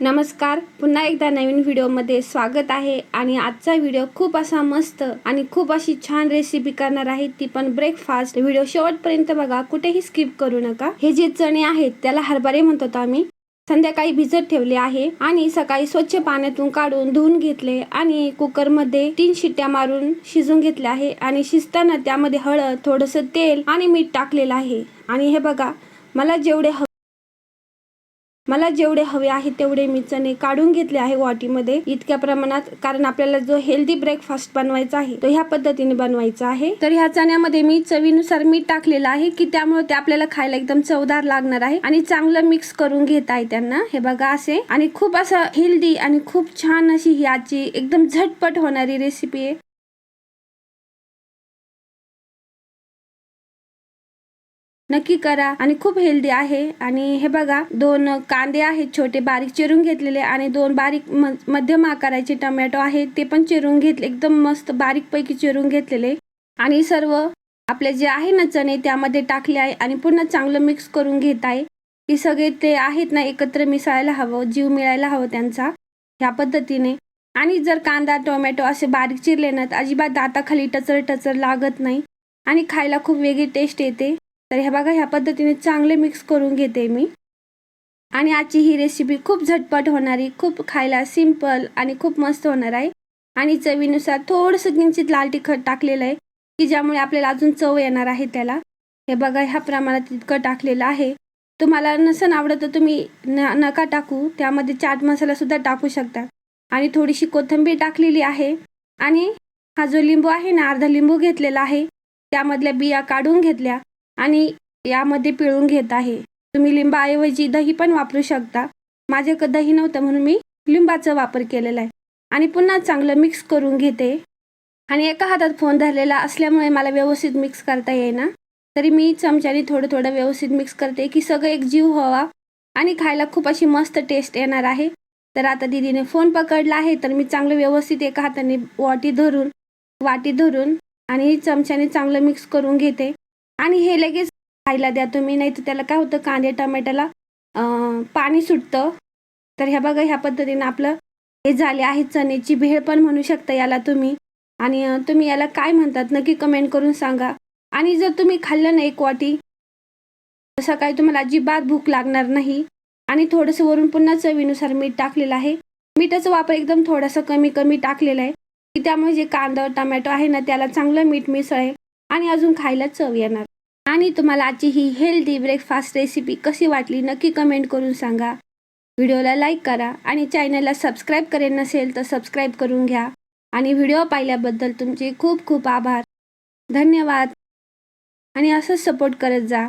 नमस्कार. पुन्हा एकदा नवीन व्हिडिओमध्ये स्वागत आहे. आणि आजचा व्हिडिओ खूप असा मस्त आणि खूप अशी छान रेसिपी करणार आहे ती पण ब्रेकफास्ट व्हिडिओ शेवटपर्यंत बघा कुठेही स्किप करू नका. हे जे चणे आहेत त्याला हरभरे म्हणतो आम्ही. संध्याकाळी भिजत ठेवले आहे आणि सकाळी स्वच्छ पाण्यातून काढून धुवून घेतले आणि कुकरमध्ये तीन शिट्ट्या मारून शिजून घेतले आहे आणि शिजताना त्यामध्ये हळद थोडंसं तेल आणि मीठ टाकलेलं आहे. आणि हे बघा मला जेवढे मला जेवढे हवे आहे तेवढे मी चणे काढून घेतले आहे वाटीमध्ये इतक्या प्रमाणात कारण आपल्याला जो हेल्दी ब्रेकफास्ट बनवायचा आहे तो ह्या पद्धतीने बनवायचा आहे. तर ह्या चण्यामध्ये मी चवीनुसार मीठ टाकलेलं आहे की त्यामुळे ते आपल्याला खायला एकदम चवदार लागणार आहे. आणि चांगलं मिक्स करून घेत आहे त्यांना. हे बघा असे. आणि खूप असं हेल्दी आणि खूप छान अशी ही आजची एकदम झटपट होणारी रेसिपी आहे. नक्की करा. आणि खूप हेल्दी आहे. आणि हे बघा दोन कांदे आहेत छोटे बारीक चिरून घेतलेले आणि दोन बारीक म- मध्यम आकाराचे टमॅटो आहेत. ते पण चिरून घेतले एकदम मस्त बारीक पैकी चिरून घेतलेले. आणि सर्व आपले जे आहे ना चणे त्यामध्ये टाकले आहे आणि पुन्हा चांगलं मिक्स करून घेत आहे. की सगळे ते आहेत ना एकत्र मिसळायला हवं जीव मिळायला हवं त्यांचा ह्या पद्धतीने. आणि जर कांदा टोमॅटो असे बारीक चिरले ना तर अजिबात दाताखाली टचर टचर लागत नाही. आणि खायला खूप वेगळी टेस्ट येते. तर हे बघा ह्या पद्धतीने चांगले मिक्स करून घेते मी. आणि आजची ही रेसिपी खूप झटपट होणारी खूप खायला सिंपल आणि खूप मस्त होणार आहे. आणि चवीनुसार थोडंसं किंचित लाल तिखट टाकलेलं आहे की ज्यामुळे आपल्याला अजून चव येणार आहे त्याला. हे बघा ह्या प्रमाणात तितकं टाकलेलं आहे. तुम्हाला नसन आवडत तर तुम्ही न नका टाकू. त्यामध्ये चाट मसालासुद्धा टाकू शकता. आणि थोडीशी कोथिंबीर टाकलेली आहे. आणि हा जो लिंबू आहे ना अर्धा लिंबू घेतलेला आहे. त्यामधल्या बिया काढून घेतल्या. आणि यामध्ये पिळून घेत आहे. तुम्ही लिंबाऐवजी दही पण वापरू शकता. माझ्याकडे दही नव्हतं म्हणून मी लिंबाचा वापर केलेला आहे. आणि पुन्हा चांगलं मिक्स करून घेते. आणि एका हातात फोन धरलेला असल्यामुळे मला व्यवस्थित मिक्स करता येईना. तरी मी चमच्याने थोडं थोडं व्यवस्थित मिक्स करते की सगळं एक जीव हवा आणि खायला खूप अशी मस्त टेस्ट येणार आहे. तर आता दीदीने फोन पकडला आहे तर मी चांगलं व्यवस्थित एका हाताने वाटी धरून वाटी धरून आणि चमच्याने चांगलं मिक्स करून घेते. आणि हे लगेच खायला द्या तुम्ही नाही तर त्याला काय होतं कांदे टमॅट्याला पाणी सुटतं. तर ह्या बघा ह्या पद्धतीनं आपलं हे झाले आहे चण्याची भेळ पण म्हणू शकता याला तुम्ही. आणि तुम्ही याला काय म्हणतात नक्की कमेंट करून सांगा. आणि जर तुम्ही खाल्लं ना एक वाटी सकाळी तुम्हाला अजिबात भूक लागणार नाही. आणि थोडंसं वरून पुन्हा चवीनुसार मीठ टाकलेलं आहे. मिठाचा वापर एकदम थोडासा कमी कमी टाकलेला आहे. की त्यामुळे जे कांदा टमॅटो आहे ना त्याला चांगलं मीठ मिसळेल आणि अजून खायला चव येणार. आणि तुम्हाला आजची ही हेल्दी ब्रेकफास्ट रेसिपी कशी वाटली नक्की कमेंट करून सांगा. व्हिडिओला लाईक करा आणि चॅनलला सबस्क्राईब करेल नसेल तर सबस्क्राईब करून घ्या. आणि व्हिडिओ पाहिल्याबद्दल तुमचे खूप खूप आभार. धन्यवाद. आणि असंच सपोर्ट करत जा.